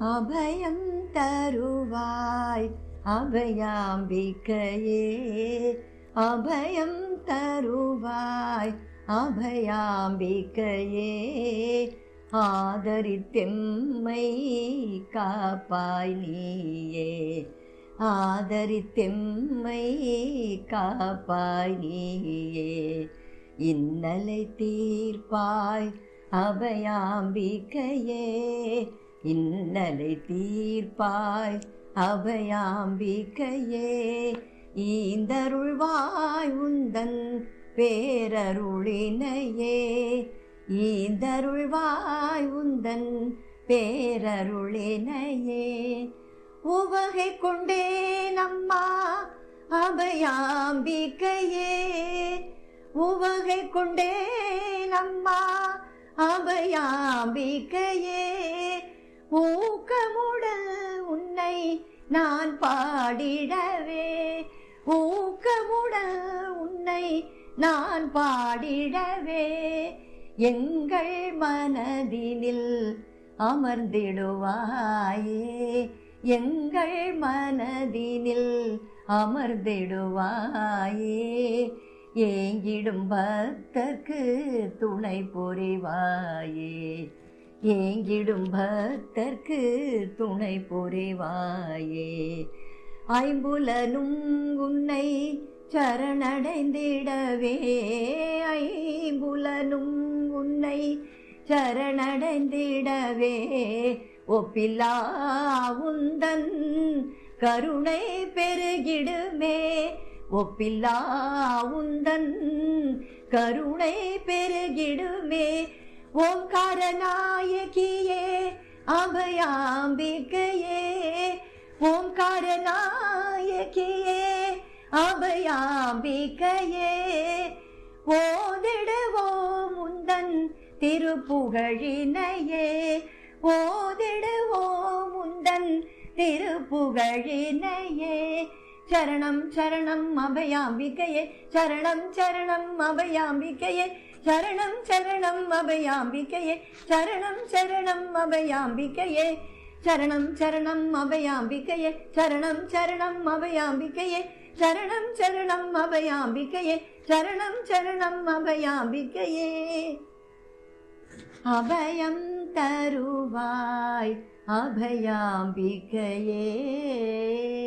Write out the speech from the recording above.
அபயம் தருவாய் அபயாம்பிக்கையே அபயம் தருவாய் அபயாம்பிக்கையே ஆதரித்தெம்மை காப்பாய் நீயே. ஆதரித்தெம்மை காப்பாய் நீயே. இன்னலை தீர்ப்பாய் அபயாம்பிக்கையே இன்னலை தீர்ப்பாய் அபயாம்பிக்கையே ஈந்தருள்வாய் உந்தன் பேரருளினையே. ஈந்தருள்வாய் உந்தன் பேரருளினையே. உவகை கொண்டே நம்மா அபயாம்பிக்கையே உவகை கொண்டே நம்மா அபயாம்பிக்கையே ஊக்கமுட உன்னை நான் பாடிடவே ஊக்கமுட உன்னை நான் பாடிடவே எங்கள் மனதினில் அமர்ந்திடுவாயே எங்கள் மனதினில் அமர்ந்திடுவாயே. ஏங்கிடும் பக்தர்க்கு துணை புரிவாயே. ஏங்கிடும் பக்தர்க்கு துணை புரிவாயே. ஐம்புலனும் உன்னை சரணடைந்திடவே. ஐம்புலனும் உன்னை சரணடைந்திடவே. ஒப்பில்லா உந்தன் கருணை பெருகிடுமே. ஒப்பில்லா உந்தன் கருணை பெருகிடுமே. ஓம்காரநாயகியே அபயாம்பிகையே. ஓம்காரநாயகியே அபயாம்பிகையே. ஓதிடுவோம் முந்தன் திருப்புகழினையே. ஓதிடுவோம் முந்தன் திருப்புகழினையே. சரணம் சரணம் அபயாம்பிகையே. சரணம் சரணம் அபயாம்பிகையே. சரணம் சரணம் அபயாம்பிகையே. சரணம் சரணம் அபயாம்பிகையே. சரணம் சரணம் அபயாம்பிகையே. சரணம் சரணம் அபயாம்பிகையே. சரணம் சரணம் அபயாம்பிகையே. சரணம் சரணம் அபயாம்பிகையே. அபயம் தருவாய் அபயாம்பிகையே.